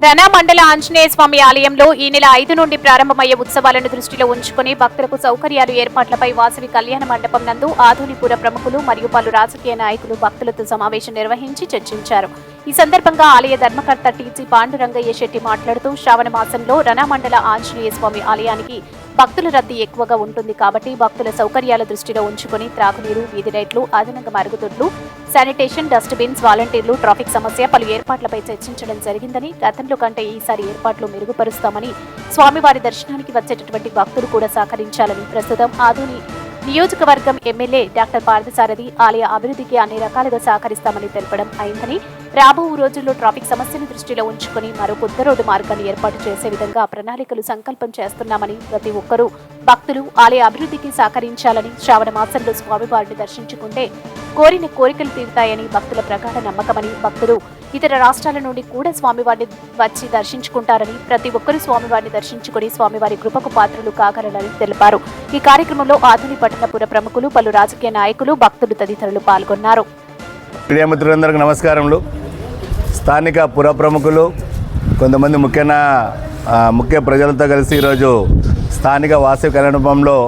రణా మండల ఆంజనేయ స్వామి ఆలయంలో ఈ నెల ఐదు నుండి ప్రారంభమయ్యే ఉత్సవాలను దృష్టిలో ఉంచుకుని భక్తులకు సౌకర్యాలు ఏర్పాట్లపై వాసవి కళ్యాణ మండపం నందు ఆధునిపుర ప్రముఖులు మరియు పలు రాజకీయ నాయకులు భక్తులతో సమావేశం నిర్వహించి చర్చించారు. ఈ సందర్భంగా ఆలయ ధర్మకర్త టీజీ పాండురంగయ్య శెట్టి మాట్లాడుతూ శ్రావణ మాసంలో రణా మండల ఆంజనేయ స్వామి ఆలయానికి భక్తుల రద్దీ ఎక్కువగా ఉంటుంది కాబట్టి భక్తుల సౌకర్యాల దృష్టిలో ఉంచుకుని త్రాగునీరు వీధి లైట్లు అదనంగా మరుగుదొడ్లు శానిటేషన్ డస్ట్బిన్స్ వాలంటీర్లు ట్రాఫిక్ సమస్య పలు ఏర్పాట్లపై చర్చించడం జరిగిందని గతంలో కంటే ఈసారి ఏర్పాట్లు మెరుగుపరుస్తామని స్వామివారి దర్శనానికి వచ్చేటటువంటి భక్తులు కూడా సహకరించాలని ప్రస్తుతం ఆధుని నియోజకవర్గం ఎమ్మెల్యే డాక్టర్ పార్థసారథి ఆలయ అభివృద్ధికి అన్ని రకాలుగా సహకరిస్తామని తెలపడం అయిందని రాబో రోజుల్లో ట్రాఫిక్ సమస్యను దృష్టిలో ఉంచుకుని మరో కొత్త రోడ్డు మార్గాన్ని ఏర్పాటు చేసే విధంగా ప్రణాళికలు సంకల్పం చేస్తున్నామని ప్రతి ఒక్కరూ భక్తులు ఆలయ అభివృద్ధికి సహకరించాలని శ్రావణ మాసంలో స్వామివారిని దర్శించుకుంటే కోరిన కోరికలు తీరుతాయని భక్తుల ప్రగాఢ నమ్మకమని భక్తులు ఇతర రాష్ట్రాల నుండి కూడా స్వామివారిని వచ్చి దర్శించుకుంటారని ప్రతి ఒక్కరూ స్వామివారిని దర్శించుకుని స్వామివారి కృపకు పాత్రలు కాగలరని తెలిపారు. ఈ కార్యక్రమంలో ఆధుని పట్టణపుర ప్రముఖులు పలు రాజకీయ నాయకులు భక్తులు తదితరులు పాల్గొన్నారు. ప్రియమిత్రులందరికీ నమస్కారములు. స్థానిక పుర ప్రముఖులు కొంతమంది ముఖ్యన ముఖ్య ప్రజలతో కలిసి ఈరోజు స్థానిక వాసవి కళ్యాణంలో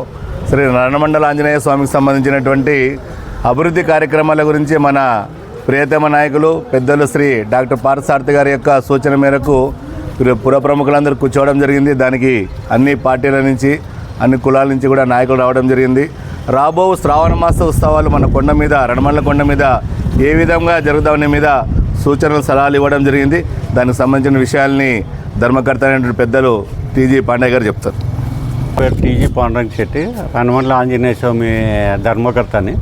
శ్రీ రణమండల ఆంజనేయ స్వామికి సంబంధించినటువంటి అభివృద్ధి కార్యక్రమాల గురించి మన ప్రియతమ నాయకులు పెద్దలు శ్రీ డాక్టర్ పారసార్థి గారి యొక్క సూచన మేరకు పుర ప్రముఖులందరూ కూర్చోవడం జరిగింది. దానికి అన్ని పార్టీల నుంచి అన్ని కులాల నుంచి కూడా నాయకులు రావడం జరిగింది. రాబో శ్రావణ మాస ఉత్సవాలు మన కొండ మీద రణమండల కొండ మీద ఏ విధంగా జరుగుతామని మీద సూచనలు సలహాలు ఇవ్వడం జరిగింది. దానికి సంబంధించిన విషయాల్ని ధర్మకర్త అయినటువంటి పెద్దలు టీజీ పాండే గారు చెప్తారు. పేరు టీజీ పాండరంగ శెట్టి హనుమండ్ల ఆంజనేయ స్వామి ధర్మకర్తని.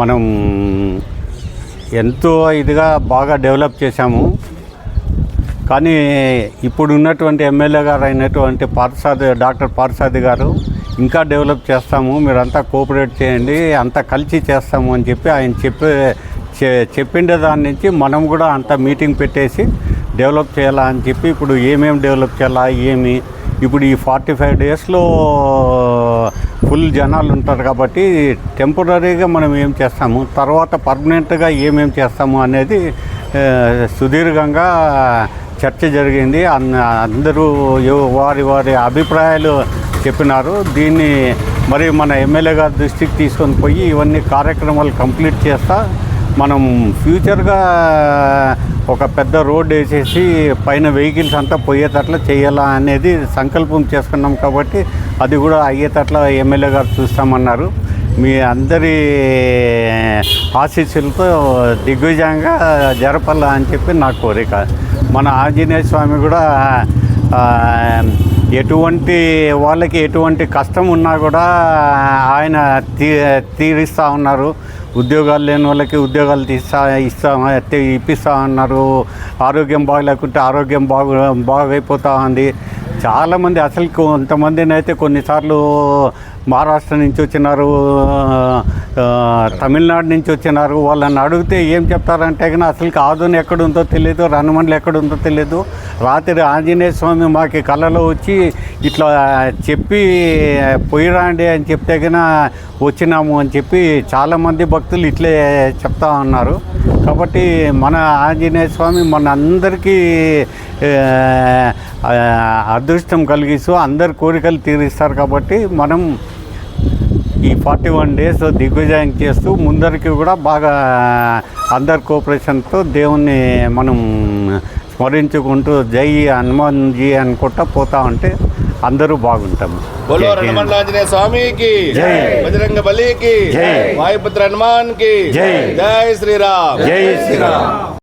మనం ఎంతో ఇదిగా బాగా డెవలప్ చేశాము. కానీ ఇప్పుడు ఉన్నటువంటి ఎమ్మెల్యే గారు అయినటువంటి పార్థసాది డాక్టర్ పార్థసాది గారు ఇంకా డెవలప్ చేస్తాము మీరంతా కోఆపరేట్ చేయండి అంతా కలిసి చేస్తాము అని చెప్పి ఆయన చెప్పే చెప్పిండే దాని నుంచి మనం కూడా అంత మీటింగ్ పెట్టేసి డెవలప్ చేయాలా అని చెప్పి ఇప్పుడు ఏమేమి డెవలప్ చేయాలా ఏమి ఇప్పుడు ఈ ఫార్టీ ఫైవ్ డేస్లో ఫుల్ జనాలు ఉంటారు కాబట్టి టెంపరీగా మనం ఏం చేస్తాము? తర్వాత పర్మనెంట్గా ఏమేం చేస్తాము అనేది సుదీర్ఘంగా చర్చ జరిగింది. అన్- అందరూ వారి వారి అభిప్రాయాలు చెప్పినారు. దీన్ని మరి మన ఎమ్మెల్యే గారి దృష్టికి తీసుకొని పోయి ఇవన్నీ కార్యక్రమాలు కంప్లీట్ చేస్తా మనం ఫ్యూచర్గా ఒక పెద్ద రోడ్ వేసేసి పైన వెహికల్స్ అంతా పోయేటట్ల చేయాలా అనేది సంకల్పం చేసుకున్నాం కాబట్టి అది కూడా అయ్యేటట్ల ఎమ్మెల్యే గారు చూస్తామన్నారు. మీ అందరి ఆశీస్సులతో దిగ్విజయంగా జరపాలా అని చెప్పి నా కోరిక. మన ఆంజనేయ స్వామి కూడా ఎటువంటి వాళ్ళకి ఎటువంటి కష్టం ఉన్నా కూడా ఆయన తీ తీరిస్తూ ఉన్నారు. ఉద్యోగాలు లేని వాళ్ళకి ఉద్యోగాలు తీస్తా ఇస్తా ఇప్పిస్తా అన్నారు. ఆరోగ్యం బాగలేకుంటే ఆరోగ్యం బాగు బాగైపోతా ఉంది. చాలామంది అసలు కొంతమందిని అయితే కొన్నిసార్లు మహారాష్ట్ర నుంచి వచ్చినారు తమిళనాడు నుంచి వచ్చినారు. వాళ్ళని అడిగితే ఏం చెప్తారంటే కానీ అసలు ఆదుని ఎక్కడుందో తెలియదు రనుమండలు ఎక్కడుందో తెలియదు రాత్రి ఆంజనేయ స్వామి మాకు కళలో వచ్చి ఇట్లా చెప్పి పోయిరాండి అని చెప్తే కన్నా వచ్చినాము అని చెప్పి చాలామంది భక్తులు ఇట్లే చెప్తా ఉన్నారు. కాబట్టి మన ఆంజనేయ స్వామి మన అందరికీ అదృష్టం కలిగిస్తూ అందరి కోరికలు తీరుస్తారు కాబట్టి మనం ఈ ఫార్టీ వన్ డేస్ దిగ్విజయం చేస్తూ ముందరికి కూడా బాగా అందరి కోఆపరేషన్తో దేవుణ్ణి మనం స్మరించుకుంటూ జై హనుమాన్ జీ అనుకుంటా పోతా ఉంటే అందరూ బాగుంటాము బోలో ఆంజనేయ స్వామికి జై. బజరంగ బలికి జై. వాయుపుత్ర హనుమాన్కి జై. జై శ్రీరామ్ జై శ్రీరామ్